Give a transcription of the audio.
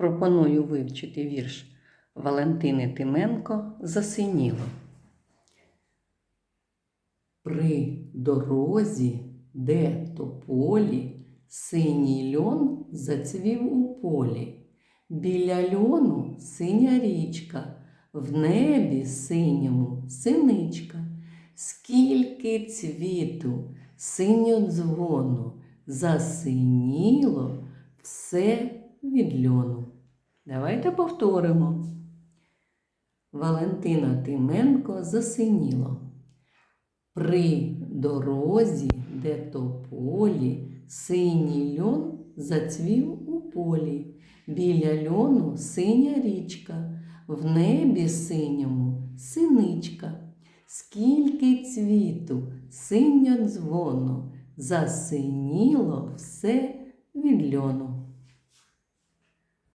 пропоную вивчити вірш Валентини Тименко Засиніло. При дорозі, де тополі, синій льон зацвів у полі. Біля льону синя річка, в небі синьому синичка. Скільки цвіту, синьо дзвону, засиніло все від льону. Давайте повторимо. Валентина Тименко засиніло. При дорозі, де тополі, синій льон зацвів у полі. Біля льону синя річка, в небі синьому синичка. Скільки цвіту, синьо дзвону, засиніло все від льону.